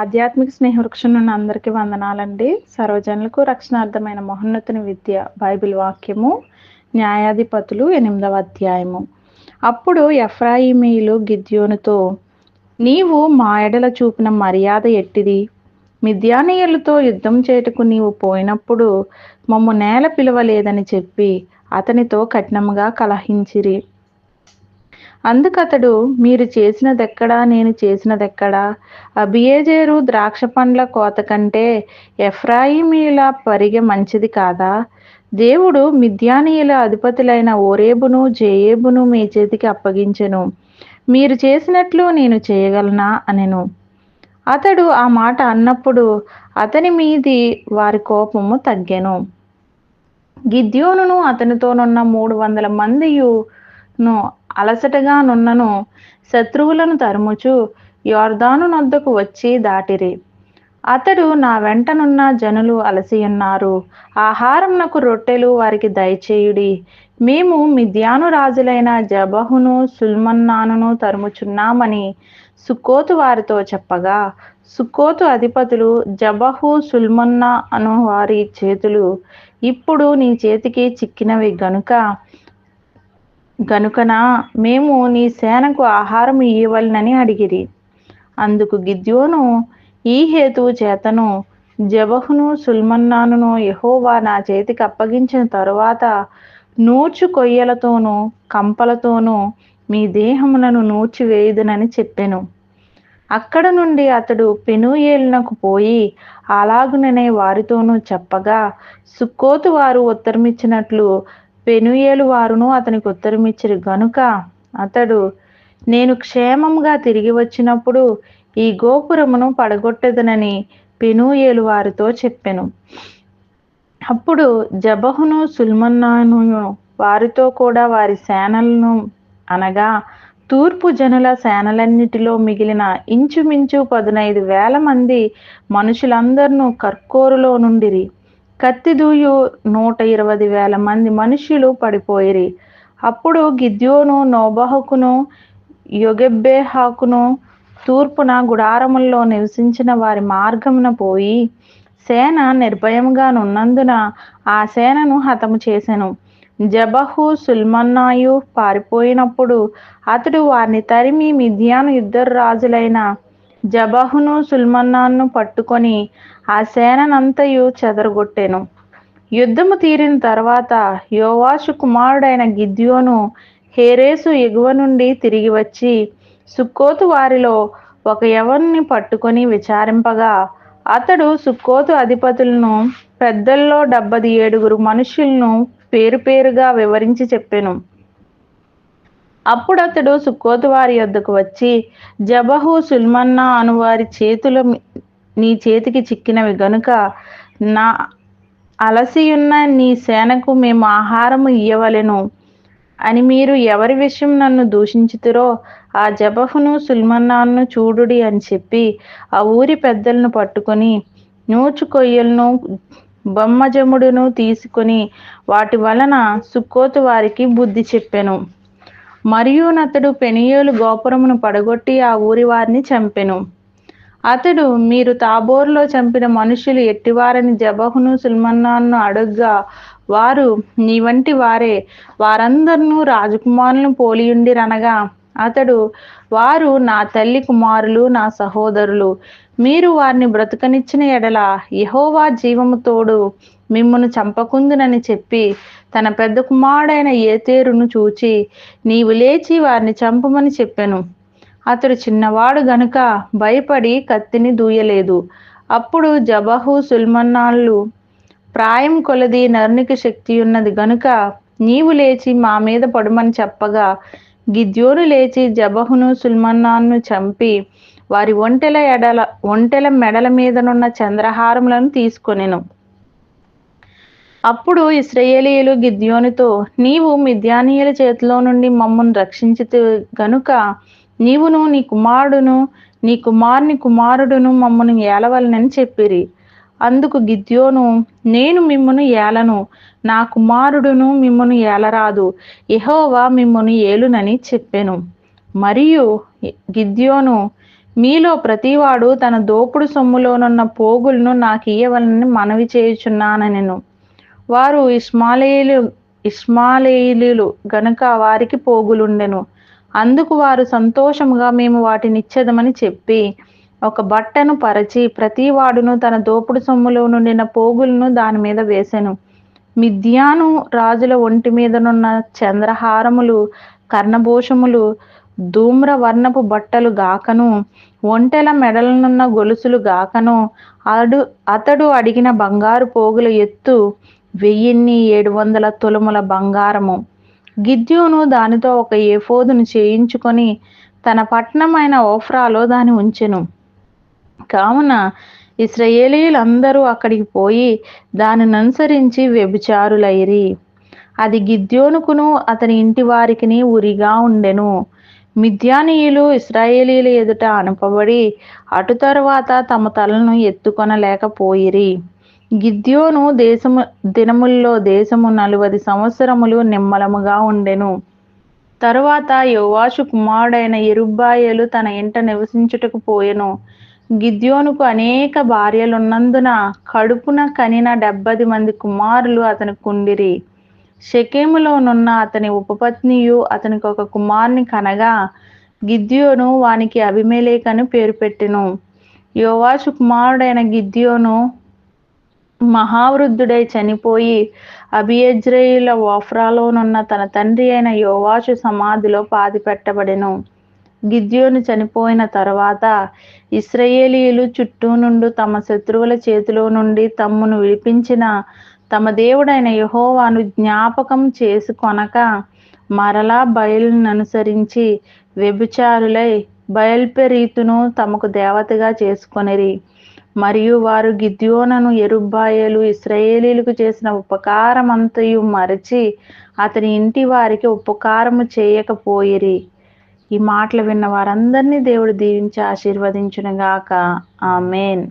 ఆధ్యాత్మిక స్నేహవృక్షం నుండి అందరికీ వందనాలండి. సర్వజనులకు రక్షణార్థమైన మహోన్నతుని విద్య బైబిల్ వాక్యము న్యాయాధిపతులు ఎనిమిదవ అధ్యాయము. అప్పుడు ఎఫ్రాయిమీలు గిద్యోనుతో నీవు మా ఎడల చూపిన మర్యాద ఎట్టిది? మిద్యానీయులతో యుద్ధం చేటుకు నీవు పోయినప్పుడు మమ్ము నేల పిలవలేదని చెప్పి అతనితో కఠినముగా కలహించిరి. అందుకతడు మీరు చేసినదెక్కడా నేను చేసినదెక్కడా? అబియేజేరు ద్రాక్ష పండ్ల కోత కంటే ఎఫ్రాయిమీల పరిగె మంచిది కాదా? దేవుడు మిద్యానీయుల అధిపతులైన ఓరేబును జేయేబును మీ చేతికి అప్పగించెను. మీరు చేసినట్లు నేను చేయగలనా? అనెను. అతడు ఆ మాట అన్నప్పుడు అతని మీది వారి కోపము తగ్గెను. గిద్యోనును అతనితోనున్న మూడు వందల మందియును అలసటగా నున్నను శత్రువులను తరుముచు యోర్దాను నొద్దకు వచ్చి దాటిరి. అతడు నా వెంటనున్న జనులు అలసియున్నారు. ఆహారంనకు రొట్టెలు వారికి దయచేయుడి. మేము మిద్యాను రాజులైన జబహును సుల్మన్నానును తరుముచున్నామని సుక్కోతు వారితో చెప్పగా సుక్కోతు అధిపతులు జబహు సుల్మన్నా అను వారి చేతులు ఇప్పుడు నీ చేతికి చిక్కినవి గనుక గనుకన మేము నీ సేనకు ఆహారం ఇయ్యవలనని అడిగిరి. అందుకు గిద్యోను ఈ హేతువు చేతను జబహును సుల్మన్నానును యహోవా నా చేతికి అప్పగించిన తరువాత నూర్చు కొయ్యలతోనూ కంపలతోనూ మీ దేహములను నూర్చివేయుదునని చెప్పెను. అక్కడ నుండి అతడు పెనుయేలునకు పోయి అలాగుననే వారితోనూ చెప్పగా సుక్కోతు వారు ఉత్తరమిచ్చినట్లు పెనుయేలు వారును అతనికి ఉత్తరమిచ్చిరి. గనుక అతడు నేను క్షేమంగా తిరిగి వచ్చినప్పుడు ఈ గోపురమును పడగొట్టదనని పెనుయేలు వారితో చెప్పెను. అప్పుడు జబహును సుల్మన్నాను వారితో కూడా వారి సేనలను అనగా తూర్పు జనుల సేనలన్నిటిలో మిగిలిన ఇంచుమించు పదునైదు వేల మంది మనుషులందరినూ కర్కోరులో నుండిరి. కత్తిదూయు నూట ఇరవై వేల మంది మనుషులు పడిపోయిరి. అప్పుడు గిద్యోను నోబహకును యొగెబ్బేహాకును తూర్పున గుడారముల్లో నివసించిన వారి మార్గమున పోయి సేన నిర్భయంగా నున్నందున ఆ సేనను హతము చేసెను. జబహు సుల్మన్నాయు పారిపోయినప్పుడు అతడు వారిని తరిమి మిథ్యాను ఇద్దరు రాజులైన జబహును సుల్మన్నాను పట్టుకొని ఆ సేననంతయు చెదరగొట్టెను. యుద్ధము తీరిన తర్వాత యోవాషు కుమారుడైన గిద్యోను హేరేసు ఎగువ నుండి తిరిగి వచ్చి సుక్కోతు వారిలో ఒక యవన్ని పట్టుకొని విచారింపగా అతడు సుక్కోతు అధిపతులను పెద్దల్లో డెబ్బది ఏడుగురు మనుషులను పేరు పేరుగా వివరించి చెప్పెను. అప్పుడు అతడు సుక్కోతు వారి యొద్దకు వచ్చి జబహు సుల్మన్నా అను వారి చేతులు నీ చేతికి చిక్కినవి గనుక నా అలసియున్న నీ సేనకు మేము ఆహారము ఇయ్యవలెను. అని మీరు ఎవరి విషయం నన్ను దూషించుతురో ఆ జబహును సుల్మన్నాను చూడుడి అని చెప్పి ఆ ఊరి పెద్దలను పట్టుకొని నూచు కొయ్యలను బొమ్మజముడును తీసుకొని వాటి వలన సుక్కోతు వారికి బుద్ధి చెప్పెను. మరియు నతడు పెనియోలు గోపురమును పడగొట్టి ఆ ఊరి వారిని చంపెను. అతడు మీరు తాబోర్లో చంపిన మనుషులు ఎట్టివారని జబహును సుల్మన్నాను అడుగ్గా వారు నీ వంటి వారే వారందరూ రాజకుమారులను పోలియుండిరనగా అతడు వారు నా తల్లి కుమారులు నా సహోదరులు మీరు వారిని బ్రతుకనిచ్చిన ఎడల యహోవా జీవము తోడు మిమ్మును చంపకుందునని చెప్పి తన పెద్ద కుమారుడైన ఏతేరును చూచి నీవు లేచి వారిని చంపమని చెప్పాను. అతడు చిన్నవాడు గనుక భయపడి కత్తిని దూయలేదు. అప్పుడు జబహు సుల్మన్నాళ్ళు ప్రాయం కొలది నరునికి శక్తి ఉన్నది గనుక నీవు లేచి మా మీద పడుమని చెప్పగా గిద్యోను లేచి జబహును సుల్మన్నాను చంపి వారి ఒంటెల ఎడల ఒంటెల మెడల మీదనున్న చంద్రహారములను తీసుకొనెను. అప్పుడు ఇస్రయేలీయులు గిద్యోనితో నీవు మిద్యానీయుల చేతిలో నుండి మమ్మల్ని రక్షించితే గనుక నీవును నీ కుమారుడును నీ కుమారుని కుమారుడును మమ్మను ఏలవలనని చెప్పిరి. అందుకు గిద్యోను నేను మిమ్మను ఏలను నా కుమారుడును మిమ్మను ఏలరాదు ఎహోవా మిమ్మను ఏలునని చెప్పెను. మరియు గిద్యోను మీలో ప్రతివాడు తన దోపుడు సొమ్ములోనున్న పోగులను నాకు ఇయ్యవలని మనవి చేయుచున్నానెను వారు ఇస్మాలేలు ఇస్మాలేలీలు గనుక వారికి పోగులుండెను. అందుకు వారు సంతోషముగా మేము వాటినిచ్చేదమని చెప్పి ఒక బట్టను పరచి ప్రతివాడును తన దోపుడు సొమ్ములో నుండిన పోగులను దాని మీద వేసెను. మిద్యాను రాజుల ఒంటి మీదనున్న చంద్రహారములు కర్ణభూషములు ధూమ్ర వర్ణపు బట్టలు గాకను ఒంటెల మెడలనున్న గొలుసులు గాకను అడు అతడు అడిగిన బంగారు పోగుల ఎత్తు వెయ్యిన్ని ఏడు వందల తులముల బంగారము. గిద్యోను దానితో ఒక ఏఫోదును చేయించుకొని తన పట్టణమైన ఓఫ్రాలో దాని ఉంచెను. కావున ఇస్రయేలీలందరూ అక్కడికి పోయి దానిని అనుసరించి వ్యభిచారులైరి. అది గిద్యోనుకును అతని ఇంటి వారికిని ఉరిగా ఉండెను. మిథ్యానీయులు ఇస్రాయేలీల ఎదుట అనుపబడి అటు తరువాత తమ తలను ఎత్తుకొనలేకపోయిరి. గిద్యోను దేశము దినముల్లో దేశము నలువది సంవత్సరములు నిమ్మలముగా ఉండెను. తరువాత యోవాషు కుమారుడైన ఎరుబ్బాయలు తన ఇంట నివసించుటకు పోయెను. గిద్యోనుకు అనేక భార్యలున్నందున కడుపున కనిన డెబ్బది మంది కుమారులు అతనికి కుండిరి. షకేములోనున్న అతని ఉపపత్నియు అతనికి ఒక కుమారుని కనగా గిద్యోను వానికి అభిమేలేకను పేరు పెట్టెను. యోవాషు కుమారుడైన గిద్యోను మహావృద్ధుడై చనిపోయి అభియజ్రేయుల ఓఫ్రాలోనున్న తన తండ్రి అయిన యోవాషు సమాధిలో పాతి పెట్టబడెను. గిద్యోను చనిపోయిన తర్వాత ఇస్రయేలీయులు చుట్టూ నుండి తమ శత్రువుల చేతిలో నుండి తమ్మును విడిపించిన తమ దేవుడైన యహోవాను జ్ఞాపకం చేసుకొనక మరలా బయలును అనుసరించి వ్యభిచారులై బయల్పెరీతును తమకు దేవతగా చేసుకొనిరి. మరియు వారు గిద్యోనను ఎరుబ్బాయలు ఇస్రాయేలీలకు చేసిన ఉపకారం అంతయు మరచి అతని ఇంటి వారికి ఉపకారము చేయకపోయిరి. ఈ మాటలు విన్న వారందరినీ దేవుడు దీవించి ఆశీర్వదించునుగాక. ఆమెన్.